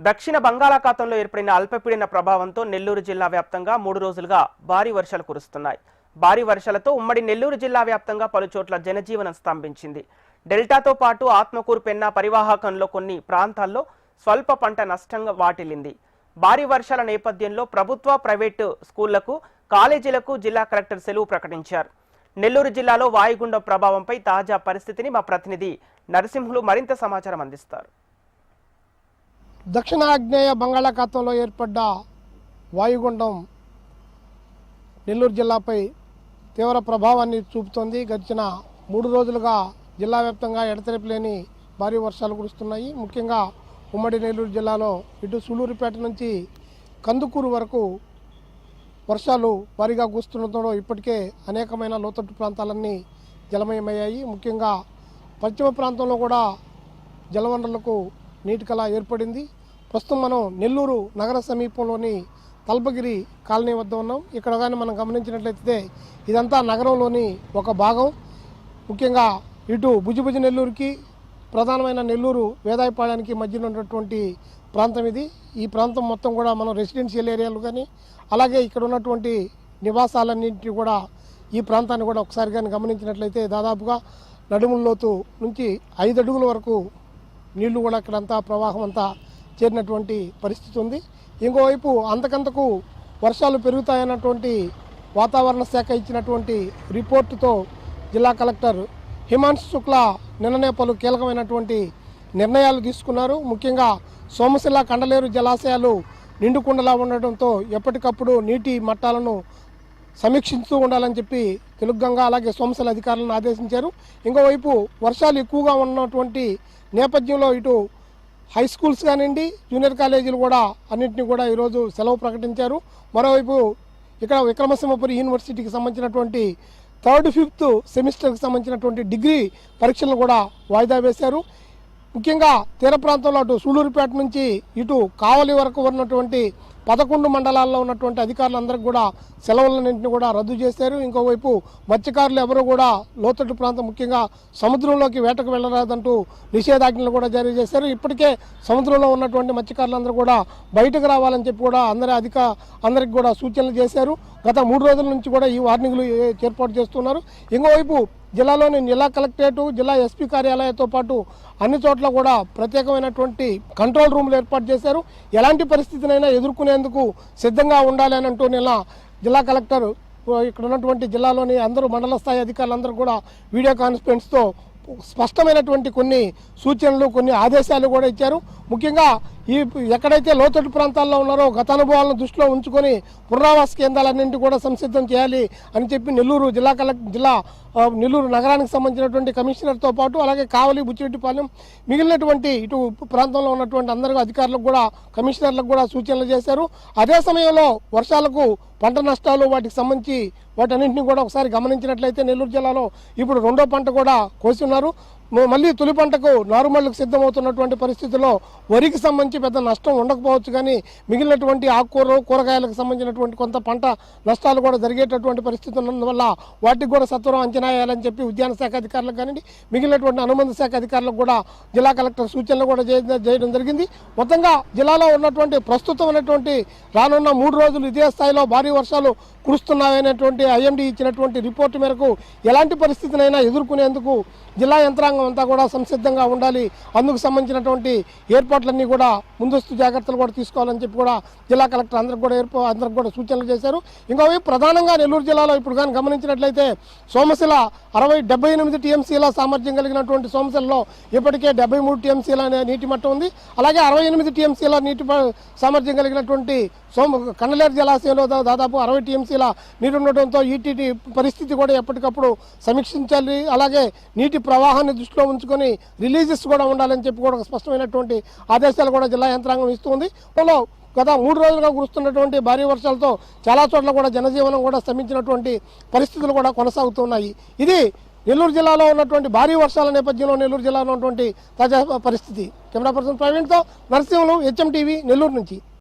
దక్షిణ బంగాళాఖాతంలో ఏర్పడిన అల్పపీడన ప్రభావంతో నెల్లూరు జిల్లా వ్యాప్తంగా మూడు రోజులుగా భారీ వర్షాలు కురుస్తున్నాయి. భారీ వర్షాలతో ఉమ్మడి నెల్లూరు జిల్లా వ్యాప్తంగా పలుచోట్ల జనజీవనం స్తంభించింది. డెల్టాతో పాటు ఆత్మకూరు పెన్నా పరివాహకంలో కొన్ని ప్రాంతాల్లో స్వల్ప పంట నష్టంగా వాటిల్లింది. భారీ వర్షాల నేపథ్యంలో ప్రభుత్వ ప్రైవేటు స్కూళ్ళకు కాలేజీలకు జిల్లా కలెక్టర్ సెలవు ప్రకటించారు. నెల్లూరు జిల్లాలో వాయుగుండం ప్రభావంపై తాజా పరిస్థితిని మా ప్రతినిధి నరసింహులు మరింత సమాచారం అందిస్తారు. దక్షిణాగ్నేయ బంగాళాఖాతంలో ఏర్పడ్డ వాయుగుండం నెల్లూరు జిల్లాపై తీవ్ర ప్రభావాన్ని చూపుతోంది. గడిచిన మూడు రోజులుగా జిల్లా వ్యాప్తంగా ఎడతెరిపి లేని భారీ వర్షాలు కురుస్తున్నాయి. ముఖ్యంగా ఉమ్మడి నెల్లూరు జిల్లాలో ఇటు సూలూరుపేట నుంచి కందుకూరు వరకు వర్షాలు భారీగా కురుస్తుండటంతో ఇప్పటికే అనేకమైన లోతట్టు ప్రాంతాలన్నీ జలమయమయ్యాయి. ముఖ్యంగా పశ్చిమ ప్రాంతంలో కూడా జలవనరులకు నీటికళ ఏర్పడింది. ప్రస్తుతం మనం నెల్లూరు నగర సమీపంలోని తల్పగిరి కాలనీ వద్ద ఉన్నాం. ఇక్కడ కానీ మనం గమనించినట్లయితే ఇదంతా నగరంలోని ఒక భాగం. ముఖ్యంగా ఇటు భుజభుజ నెల్లూరుకి ప్రధానమైన నెల్లూరు వేదాయపాళానికి మధ్యన ఉన్నటువంటి ప్రాంతం ఇది. ఈ ప్రాంతం మొత్తం కూడా మనం రెసిడెన్షియల్ ఏరియాలు కానీ అలాగే ఇక్కడ ఉన్నటువంటి నివాసాలన్నింటినీ కూడా ఈ ప్రాంతాన్ని కూడా ఒకసారి కానీ గమనించినట్లయితే దాదాపుగా నడుముల్లోతు నుంచి ఐదు అడుగుల వరకు నీళ్ళు కూడా ఇక్కడంతా ప్రవాహం అంతా చేరినటువంటి పరిస్థితి ఉంది. ఇంకోవైపు అంతకంతకు వర్షాలు పెరుగుతాయన్నటువంటి వాతావరణ శాఖ ఇచ్చినటువంటి రిపోర్టుతో జిల్లా కలెక్టర్ హిమాంశు శుక్లా నిన్ననే పలు కీలకమైనటువంటి నిర్ణయాలు తీసుకున్నారు. ముఖ్యంగా సోమశిల కండలేరు జలాశయాలు నిండుకుండలా ఉండటంతో ఎప్పటికప్పుడు నీటి మట్టాలను సమీక్షిస్తూ ఉండాలని చెప్పి తెలుగుగంగా అలాగే సోమశిల అధికారులను ఆదేశించారు. ఇంకోవైపు వర్షాలు ఎక్కువగా ఉన్నటువంటి నేపథ్యంలో ఇటు హై స్కూల్స్ కానివ్వండి జూనియర్ కాలేజీలు కూడా అన్నింటినీ కూడా ఈరోజు సెలవు ప్రకటించారు. మరోవైపు ఇక్కడ విక్రమసింహపురి యూనివర్సిటీకి సంబంధించినటువంటి థర్డ్ ఫిఫ్త్ సెమిస్టర్కి సంబంధించినటువంటి డిగ్రీ పరీక్షలను కూడా వాయిదా వేశారు. ముఖ్యంగా తీర ప్రాంతంలో అటు సూళ్ళూరుపేట నుంచి ఇటు కావలి వరకు ఉన్నటువంటి పదకొండు మండలాల్లో ఉన్నటువంటి అధికారులందరికీ కూడా సెలవులన్నింటినీ కూడా రద్దు చేశారు. ఇంకోవైపు మత్స్యకారులు ఎవరు కూడా లోతట్టు ప్రాంతం ముఖ్యంగా సముద్రంలోకి వేటకు వెళ్ళరాదంటూ నిషేధాజ్ఞలు కూడా జారీ చేశారు. ఇప్పటికే సముద్రంలో ఉన్నటువంటి మత్స్యకారులందరూ కూడా బయటకు రావాలని చెప్పి కూడా అందరి అధిక అందరికి కూడా సూచనలు చేశారు. గత మూడు రోజుల నుంచి కూడా ఈ వార్నింగ్లు ఏర్పాటు చేస్తున్నారు. ఇంకోవైపు జిల్లాలోని జిల్లా కలెక్టరేటు జిల్లా ఎస్పీ కార్యాలయంతో పాటు అన్ని చోట్ల కూడా ప్రత్యేకమైనటువంటి కంట్రోల్ రూమ్లు ఏర్పాటు చేశారు. ఎలాంటి పరిస్థితినైనా ఎదుర్కొనే చేసేందుకు సిద్ధంగా ఉండాలి అని అంటూ నిన్న జిల్లా కలెక్టర్ ఇక్కడ ఉన్నటువంటి జిల్లాలోని అందరూ మండల స్థాయి అధికారులందరూ కూడా వీడియో కాన్ఫరెన్స్తో స్పష్టమైనటువంటి కొన్ని సూచనలు కొన్ని ఆదేశాలు కూడా ఇచ్చారు. ముఖ్యంగా ఈ ఎక్కడైతే లోతట్టు ప్రాంతాల్లో ఉన్నారో గత అనుభవాలను దృష్టిలో ఉంచుకొని పునరావాస కేంద్రాలన్నింటి కూడా సంసిద్ధం చేయాలి అని చెప్పి నెల్లూరు జిల్లా కలెక్టర్ జిల్లా నెల్లూరు నగరానికి సంబంధించినటువంటి కమిషనర్తో పాటు అలాగే కావలి బుచ్చిరెడ్డిపాలెం మిగిలినటువంటి ఇటు ప్రాంతంలో ఉన్నటువంటి అందరికీ అధికారులకు కూడా కమిషనర్లకు కూడా సూచనలు చేశారు. అదే సమయంలో వర్షాలకు పంట నష్టాలు వాటికి సంబంధించి వాటన్నింటినీ కూడా ఒకసారి గమనించినట్లయితే నెల్లూరు జిల్లాలో ఇప్పుడు రెండో పంట కూడా కోసి ఉన్నారు. మళ్ళీ తొలి పంటకు నారుమళ్ళకు సిద్ధమవుతున్నటువంటి పరిస్థితుల్లో వరికి సంబంధించి పెద్ద నష్టం ఉండకపోవచ్చు కానీ మిగిలినటువంటి ఆకుకూరలు కూరగాయలకు సంబంధించినటువంటి కొంత పంట నష్టాలు కూడా జరిగేటటువంటి పరిస్థితి ఉన్నందువల్ల వాటికి కూడా సత్వరం అంచనా వేయాలని చెప్పి ఉద్యాన శాఖ అధికారులకు కానివ్వండి మిగిలినటువంటి అనుబంధ శాఖ అధికారులకు కూడా జిల్లా కలెక్టర్ సూచనలు కూడా చేయ- చేయడం జరిగింది. మొత్తంగా జిల్లాలో ఉన్నటువంటి ప్రస్తుతం ఉన్నటువంటి రానున్న మూడు రోజులు ఇదే స్థాయిలో భారీ వర్షాలు కురుస్తున్నాయనేటువంటి ఐఎండీ ఇచ్చినటువంటి రిపోర్టు మేరకు ఎలాంటి పరిస్థితినైనా ఎదుర్కొనేందుకు జిల్లా యంత్రాంగం అంతా కూడా సంసిద్ధంగా ఉండాలి. అందుకు సంబంధించినటువంటి ఏర్పాట్లన్నీ కూడా ముందస్తు జాగ్రత్తలు కూడా తీసుకోవాలని చెప్పి కూడా జిల్లా కలెక్టర్ అందరికి కూడా ఏర్పా అందరికి కూడా సూచనలు చేశారు. ఇంకోవి ప్రధానంగా నెల్లూరు జిల్లాలో ఇప్పుడు కానీ గమనించినట్లయితే సోమశిల అరవై డెబ్బై ఎనిమిది టీఎంసీల సామర్థ్యం కలిగినటువంటి సోమశిలలో ఇప్పటికే డెబ్బై మూడు టీఎంసీల నీటి మట్టం ఉంది. అలాగే అరవై ఎనిమిది టీఎంసీల నీటి సామర్థ్యం కలిగినటువంటి సోమ కండలేరు జలాశయంలో దాదాపు అరవై టీఎంసీల నీరు ఉండటంతో ఈటీటీ పరిస్థితి కూడా ఎప్పటికప్పుడు సమీక్షించాలి. అలాగే నీటి ప్రవాహాన్ని దృష్టిలో ఉంచుకొని రిలీజెస్ కూడా ఉండాలని చెప్పి కూడా స్పష్టమైనటువంటి ఆదేశాలు కూడా జిల్లా యంత్రాంగం ఇస్తుంది. అందులో గత మూడు రోజులుగా కురుస్తున్నటువంటి భారీ వర్షాలతో చాలా చోట్ల కూడా జనజీవనం కూడా స్తంభించినటువంటి పరిస్థితులు కూడా కొనసాగుతున్నాయి. ఇది నెల్లూరు జిల్లాలో ఉన్నటువంటి భారీ వర్షాల నేపథ్యంలో నెల్లూరు జిల్లాలో ఉన్నటువంటి తాజా పరిస్థితి. కెమెరా పర్సన్ ప్రవీణ్తో నరసింహులు హెచ్ఎం టీవీ నెల్లూరు నుంచి.